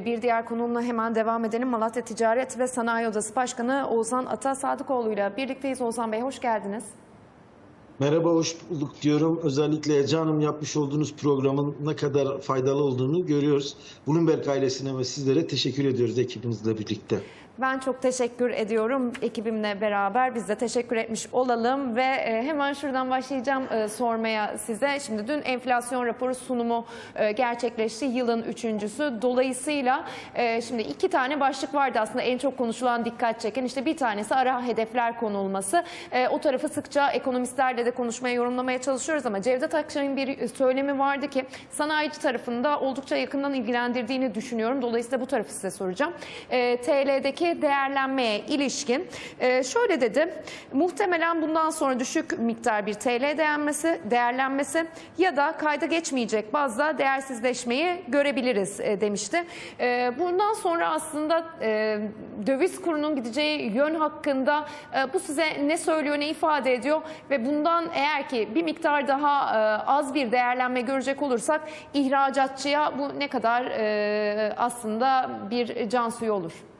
Bir diğer konumla hemen devam edelim. Malatya Ticaret ve Sanayi Odası Başkanı Oğuzhan Ata Sadıkoğlu ile birlikteyiz. Oğuzhan Bey hoş geldiniz. Merhaba, hoş bulduk diyorum. Özellikle Ece Hanım yapmış olduğunuz programın ne kadar faydalı olduğunu görüyoruz. Bloomberg ailesine ve sizlere teşekkür ediyoruz ekibinizle birlikte. Ben çok teşekkür ediyorum ekibimle beraber. Biz de teşekkür etmiş olalım ve e, hemen şuradan başlayacağım e, sormaya size. Şimdi dün enflasyon raporu sunumu e, gerçekleşti. Yılın üçüncüsü. Dolayısıyla şimdi iki tane başlık vardı aslında en çok konuşulan dikkat çeken. İşte bir tanesi ara hedefler konulması. O tarafı sıkça ekonomistlerle de konuşmaya, yorumlamaya çalışıyoruz ama Cevdet Akçay'ın bir söylemi vardı ki sanayici tarafında oldukça yakından ilgilendirdiğini düşünüyorum. Dolayısıyla bu tarafı size soracağım. E, TL'deki değerlenmeye ilişkin e, şöyle dedi. Muhtemelen bundan sonra düşük miktar bir TL değerlenmesi, değerlenmesi ya da kayda geçmeyecek bazda değersizleşmeyi görebiliriz e, demişti. E, bundan sonra aslında e, döviz kurunun gideceği yön hakkında e, bu size ne söylüyor, ne ifade ediyor ve bundan eğer ki bir miktar daha e, az bir değerlenme görecek olursak ihracatçıya bu ne kadar e, aslında bir can suyu olur?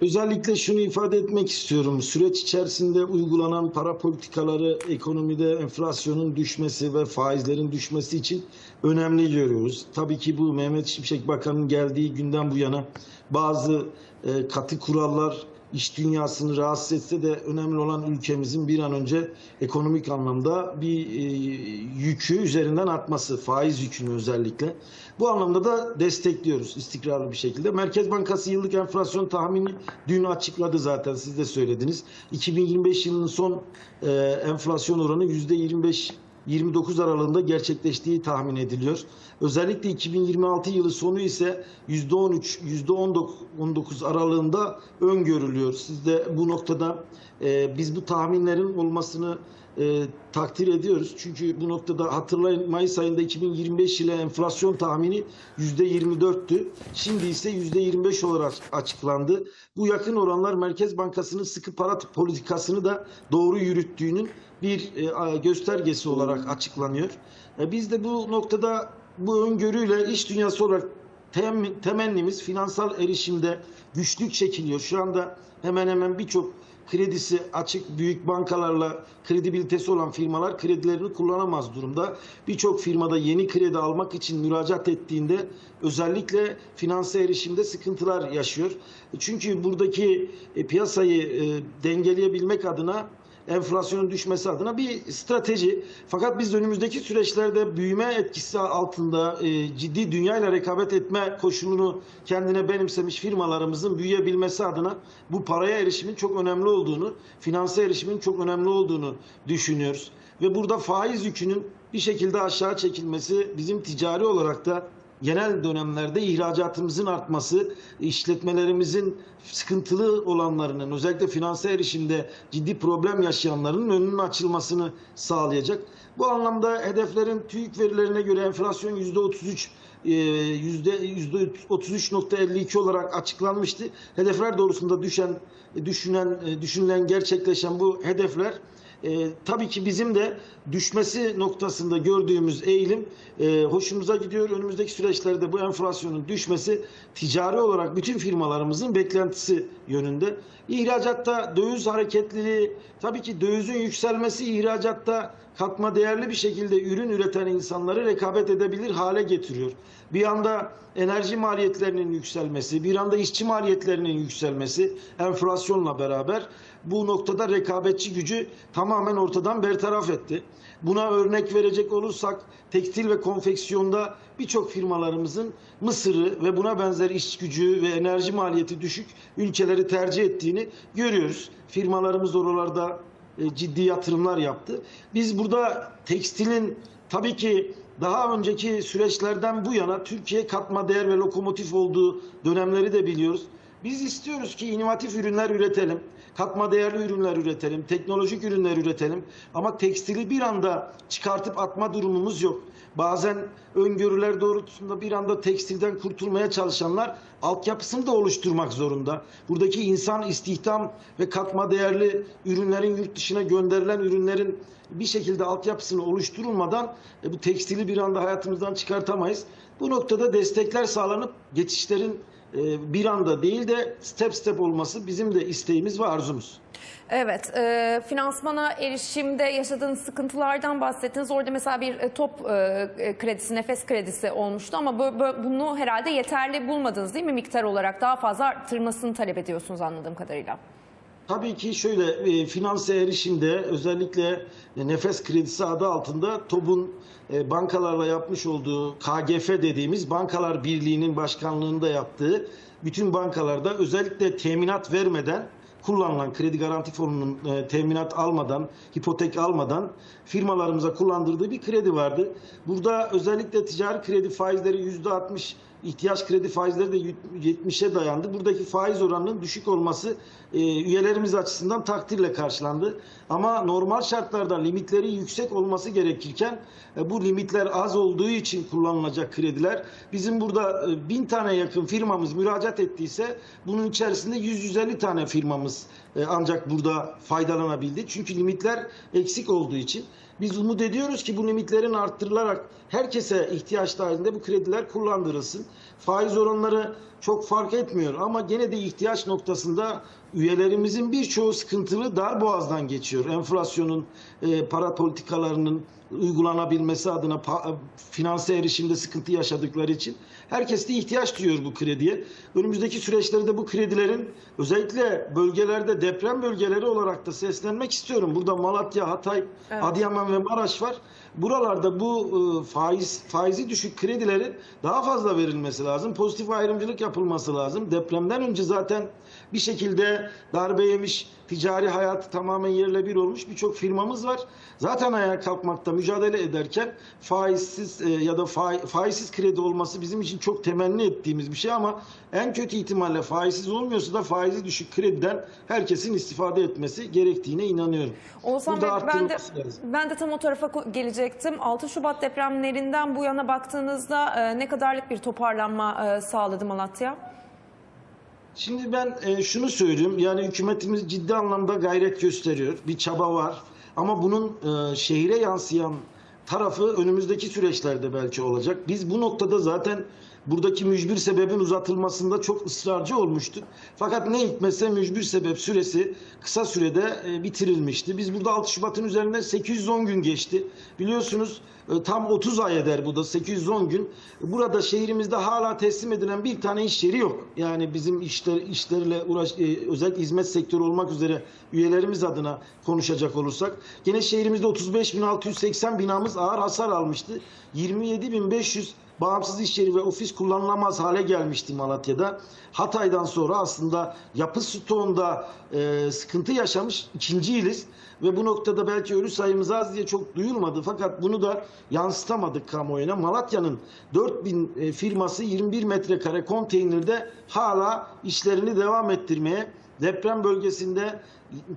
Özellikle şunu ifade etmek istiyorum. Süreç içerisinde uygulanan para politikaları ekonomide enflasyonun düşmesi ve faizlerin düşmesi için önemli görüyoruz. Tabii ki bu Mehmet Şimşek Bakan'ın geldiği günden bu yana bazı e, katı kurallar iş dünyasını rahatsız etse de önemli olan ülkemizin bir an önce ekonomik anlamda bir e, yükü üzerinden atması, faiz yükünü özellikle. Bu anlamda da destekliyoruz istikrarlı bir şekilde. Merkez Bankası yıllık enflasyon tahmini dün açıkladı zaten siz de söylediniz. 2025 yılının son e, enflasyon oranı %25 29 aralığında gerçekleştiği tahmin ediliyor. Özellikle 2026 yılı sonu ise %13, %19 aralığında öngörülüyor. Siz de bu noktada e, biz bu tahminlerin olmasını e, takdir ediyoruz. Çünkü bu noktada hatırlayın Mayıs ayında 2025 ile enflasyon tahmini %24'tü. Şimdi ise %25 olarak açıklandı. Bu yakın oranlar Merkez Bankası'nın sıkı para politikasını da doğru yürüttüğünün bir e, göstergesi olarak açıklanıyor. E, Biz de bu noktada bu öngörüyle iş dünyası olarak tem- temennimiz finansal erişimde güçlük çekiliyor. Şu anda hemen hemen birçok kredisi açık büyük bankalarla kredibilitesi olan firmalar kredilerini kullanamaz durumda. Birçok firmada yeni kredi almak için müracaat ettiğinde özellikle finanse erişimde sıkıntılar yaşıyor. Çünkü buradaki e, piyasayı e, dengeleyebilmek adına enflasyonun düşmesi adına bir strateji. Fakat biz önümüzdeki süreçlerde büyüme etkisi altında e, ciddi dünyayla rekabet etme koşulunu kendine benimsemiş firmalarımızın büyüyebilmesi adına bu paraya erişimin çok önemli olduğunu, finanse erişimin çok önemli olduğunu düşünüyoruz. Ve burada faiz yükünün bir şekilde aşağı çekilmesi bizim ticari olarak da genel dönemlerde ihracatımızın artması, işletmelerimizin sıkıntılı olanlarının özellikle finanse erişimde ciddi problem yaşayanların önünün açılmasını sağlayacak. Bu anlamda hedeflerin TÜİK verilerine göre enflasyon %33 e, yüzde 33.52 olarak açıklanmıştı. Hedefler doğrusunda düşen, düşünen, e, düşünülen, gerçekleşen bu hedefler e, tabii ki bizim de düşmesi noktasında gördüğümüz eğilim e, hoşumuza gidiyor. Önümüzdeki süreçlerde bu enflasyonun düşmesi ticari olarak bütün firmalarımızın beklentisi yönünde. İhracatta döviz hareketliliği, tabii ki dövizin yükselmesi ihracatta katma değerli bir şekilde ürün üreten insanları rekabet edebilir hale getiriyor. Bir anda enerji maliyetlerinin yükselmesi, bir anda işçi maliyetlerinin yükselmesi enflasyonla beraber bu noktada rekabetçi gücü tamamen ortadan bertaraf etti. Buna örnek verecek olursak tekstil ve konfeksiyonda birçok firmalarımızın Mısır'ı ve buna benzer iş gücü ve enerji maliyeti düşük ülkeleri tercih ettiğini görüyoruz. Firmalarımız oralarda e, ciddi yatırımlar yaptı. Biz burada tekstilin tabii ki daha önceki süreçlerden bu yana Türkiye katma değer ve lokomotif olduğu dönemleri de biliyoruz. Biz istiyoruz ki inovatif ürünler üretelim, katma değerli ürünler üretelim, teknolojik ürünler üretelim. Ama tekstili bir anda çıkartıp atma durumumuz yok. Bazen öngörüler doğrultusunda bir anda tekstilden kurtulmaya çalışanlar altyapısını da oluşturmak zorunda. Buradaki insan istihdam ve katma değerli ürünlerin yurt dışına gönderilen ürünlerin bir şekilde altyapısını oluşturulmadan e, bu tekstili bir anda hayatımızdan çıkartamayız. Bu noktada destekler sağlanıp geçişlerin bir anda değil de step step olması bizim de isteğimiz ve arzumuz. Evet, e, finansmana erişimde yaşadığınız sıkıntılardan bahsettiniz. Orada mesela bir e, top e, kredisi, nefes kredisi olmuştu ama bu, bu- bunu herhalde yeterli bulmadınız değil mi miktar olarak? Daha fazla arttırmasını talep ediyorsunuz anladığım kadarıyla. Tabii ki şöyle e, finanse erişimde özellikle e, nefes kredisi adı altında TOB'un e, bankalarla yapmış olduğu KGF dediğimiz Bankalar Birliği'nin başkanlığında yaptığı bütün bankalarda özellikle teminat vermeden kullanılan kredi garanti fonunun e, teminat almadan, hipotek almadan firmalarımıza kullandırdığı bir kredi vardı. Burada özellikle ticari kredi faizleri %60 ihtiyaç kredi faizleri de 70'e dayandı. Buradaki faiz oranının düşük olması e, üyelerimiz açısından takdirle karşılandı. Ama normal şartlarda limitleri yüksek olması gerekirken e, bu limitler az olduğu için kullanılacak krediler bizim burada e, bin tane yakın firmamız müracaat ettiyse bunun içerisinde 100-150 tane firmamız e, ancak burada faydalanabildi. Çünkü limitler eksik olduğu için. Biz umut ediyoruz ki bu limitlerin arttırılarak herkese ihtiyaç dahilinde bu krediler kullandırılsın. Faiz oranları çok fark etmiyor ama gene de ihtiyaç noktasında üyelerimizin birçoğu sıkıntılı dar boğazdan geçiyor. Enflasyonun, e, para politikalarının uygulanabilmesi adına pa- finanse erişimde sıkıntı yaşadıkları için herkes de ihtiyaç duyuyor bu krediye. Önümüzdeki süreçlerde bu kredilerin özellikle bölgelerde deprem bölgeleri olarak da seslenmek istiyorum. Burada Malatya, Hatay, Evet. Adıyaman ve Maraş var. Buralarda bu e, faiz faizi düşük kredilerin daha fazla verilmesi lazım. Pozitif ayrımcılık yapılması lazım. Depremden önce zaten bir şekilde darbe yemiş, ticari hayatı tamamen yerle bir olmuş birçok firmamız var. Zaten ayağa kalkmakta mücadele ederken faizsiz e, ya da fai- faizsiz kredi olması bizim için çok temenni ettiğimiz bir şey ama en kötü ihtimalle faizsiz olmuyorsa da faizi düşük krediden herkesin istifade etmesi gerektiğine inanıyorum. Burada Bey, ben de, lazım. ben de tam o tarafa gelecektim. 6 Şubat depremlerinden bu yana baktığınızda e, ne kadarlık bir toparlanma e, sağladı Malatya? Şimdi ben e, şunu söyleyeyim. Yani hükümetimiz ciddi anlamda gayret gösteriyor. Bir çaba var. Ama bunun e, şehire yansıyan tarafı önümüzdeki süreçlerde belki olacak. Biz bu noktada zaten buradaki mücbir sebebin uzatılmasında çok ısrarcı olmuştuk. Fakat ne hikmetse mücbir sebep süresi kısa sürede e, bitirilmişti. Biz burada 6 Şubat'ın üzerinde 810 gün geçti. Biliyorsunuz e, tam 30 ay eder bu da 810 gün. Burada şehrimizde hala teslim edilen bir tane iş yeri yok. Yani bizim işler işlerle uğraş e, özellikle hizmet sektörü olmak üzere üyelerimiz adına konuşacak olursak gene şehrimizde 35.680 binamız ağır hasar almıştı. 27.500 bağımsız iş yeri ve ofis kullanılamaz hale gelmişti Malatya'da. Hatay'dan sonra aslında yapı stoğunda e, sıkıntı yaşamış ikinci iliz ve bu noktada belki ölü sayımız az diye çok duyulmadı fakat bunu da yansıtamadık kamuoyuna. Malatya'nın 4000 e, firması 21 metrekare konteynerde hala işlerini devam ettirmeye deprem bölgesinde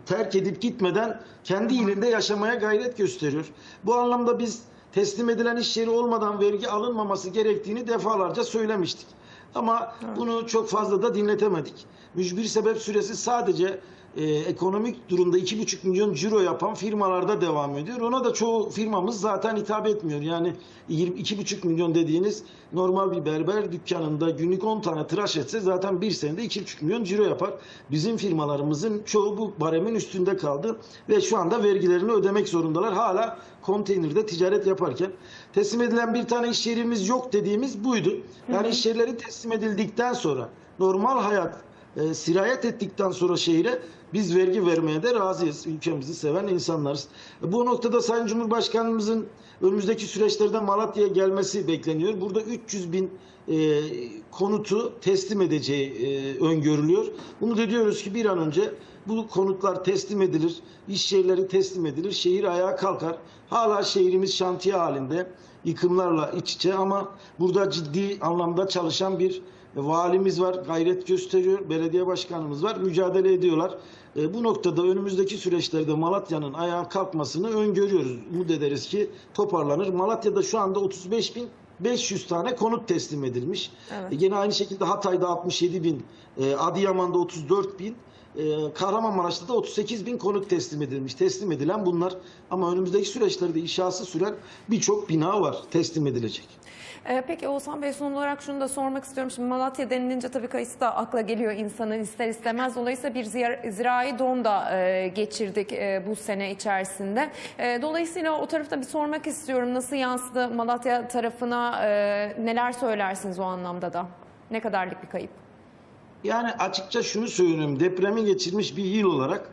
terk edip gitmeden kendi ilinde yaşamaya gayret gösteriyor. Bu anlamda biz teslim edilen iş yeri olmadan vergi alınmaması gerektiğini defalarca söylemiştik. Ama bunu çok fazla da dinletemedik. Mücbir sebep süresi sadece e, ekonomik durumda 2,5 milyon ciro yapan firmalarda devam ediyor. Ona da çoğu firmamız zaten hitap etmiyor. Yani 20, 2,5 milyon dediğiniz normal bir berber dükkanında günlük 10 tane tıraş etse zaten bir senede 2,5 milyon ciro yapar. Bizim firmalarımızın çoğu bu baremin üstünde kaldı ve şu anda vergilerini ödemek zorundalar. Hala konteynerde ticaret yaparken teslim edilen bir tane iş yerimiz yok dediğimiz buydu. Yani iş yerleri teslim edildikten sonra normal hayat e, sirayet ettikten sonra şehire biz vergi vermeye de razıyız. Ülkemizi seven insanlarız. Bu noktada Sayın Cumhurbaşkanımızın önümüzdeki süreçlerde Malatya'ya gelmesi bekleniyor. Burada 300 bin e, konutu teslim edeceği e, öngörülüyor. Umut ediyoruz ki bir an önce bu konutlar teslim edilir, iş yerleri teslim edilir, şehir ayağa kalkar. Hala şehrimiz şantiye halinde, yıkımlarla iç içe ama burada ciddi anlamda çalışan bir valimiz var, gayret gösteriyor, belediye başkanımız var, mücadele ediyorlar. E, bu noktada önümüzdeki süreçlerde Malatya'nın ayağa kalkmasını öngörüyoruz. Umut ederiz ki toparlanır. Malatya'da şu anda 35 bin 500 tane konut teslim edilmiş. Evet. E, Gene aynı şekilde Hatay'da 67 bin, e, Adıyaman'da 34 bin, e, Kahramanmaraş'ta da 38 bin konut teslim edilmiş. Teslim edilen bunlar ama önümüzdeki süreçlerde inşası süren birçok bina var teslim edilecek. Ee, Peki Oğuzhan Bey son olarak şunu da sormak istiyorum. Şimdi Malatya denilince tabii kayısı da akla geliyor insanın ister istemez. Dolayısıyla bir zira- zirai don da e, geçirdik e, bu sene içerisinde. E, Dolayısıyla o tarafta bir sormak istiyorum. Nasıl yansıdı Malatya tarafına? Neler söylersiniz o anlamda da? Ne kadarlık bir kayıp? Yani açıkça şunu söylüyorum. Depremi geçirmiş bir yıl olarak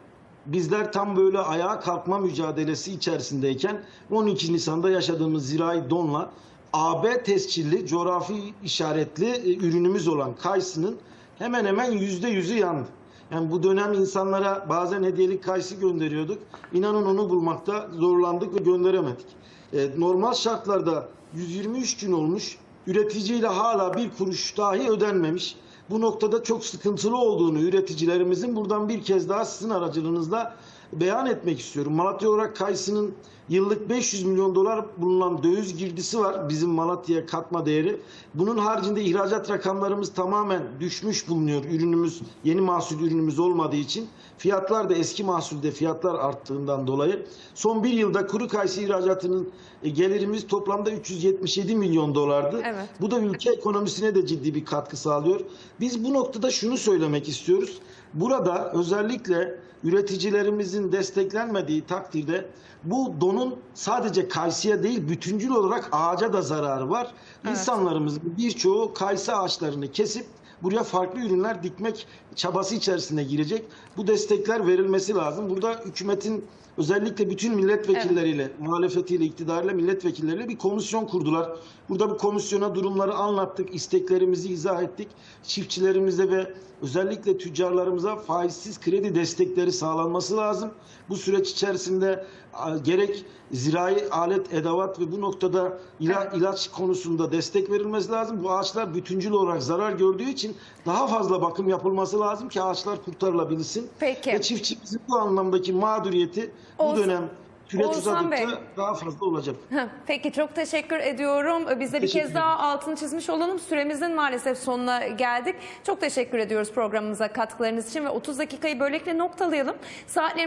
bizler tam böyle ayağa kalkma mücadelesi içerisindeyken 12 Nisan'da yaşadığımız zirai donla AB tescilli coğrafi işaretli e, ürünümüz olan kayısının hemen hemen yüzde yüzü yandı. Yani bu dönem insanlara bazen hediyelik kayısı gönderiyorduk. İnanın onu bulmakta zorlandık ve gönderemedik. E, normal şartlarda 123 gün olmuş. Üreticiyle hala bir kuruş dahi ödenmemiş. Bu noktada çok sıkıntılı olduğunu üreticilerimizin buradan bir kez daha sizin aracılığınızla beyan etmek istiyorum. Malatya olarak kayısının yıllık 500 milyon dolar bulunan döviz girdisi var bizim Malatya'ya katma değeri. Bunun haricinde ihracat rakamlarımız tamamen düşmüş bulunuyor. Ürünümüz yeni mahsul ürünümüz olmadığı için fiyatlar da eski mahsulde fiyatlar arttığından dolayı son bir yılda kuru kayısı ihracatının e, gelirimiz toplamda 377 milyon dolardı. Evet. Bu da ülke ekonomisine de ciddi bir katkı sağlıyor. Biz bu noktada şunu söylemek istiyoruz. Burada özellikle üreticilerimizin desteklenmediği takdirde bu donun sadece kayısıya değil bütüncül olarak ağaca da zararı var. Evet. İnsanlarımız birçoğu kayısı ağaçlarını kesip buraya farklı ürünler dikmek çabası içerisine girecek. Bu destekler verilmesi lazım. Burada hükümetin özellikle bütün milletvekilleriyle, muhalefetiyle, iktidarıyla, milletvekilleriyle bir komisyon kurdular. Burada bu komisyona durumları anlattık, isteklerimizi izah ettik. Çiftçilerimize ve özellikle tüccarlarımıza faizsiz kredi destekleri sağlanması lazım. Bu süreç içerisinde gerek zirai alet, edevat ve bu noktada ila, ilaç konusunda destek verilmesi lazım. Bu ağaçlar bütüncül olarak zarar gördüğü için daha fazla bakım yapılması lazım ki ağaçlar kurtarılabilsin. Peki. Ve çiftçimizin bu anlamdaki mağduriyeti bu Oğuz- dönem Bey. uzadıkça daha fazla olacak. Peki çok teşekkür ediyorum. Biz de bir Teşekkür kez daha altını çizmiş olalım. Süremizin maalesef sonuna geldik. Çok teşekkür ediyoruz programımıza katkılarınız için ve 30 dakikayı böylelikle noktalayalım. Saatlerimiz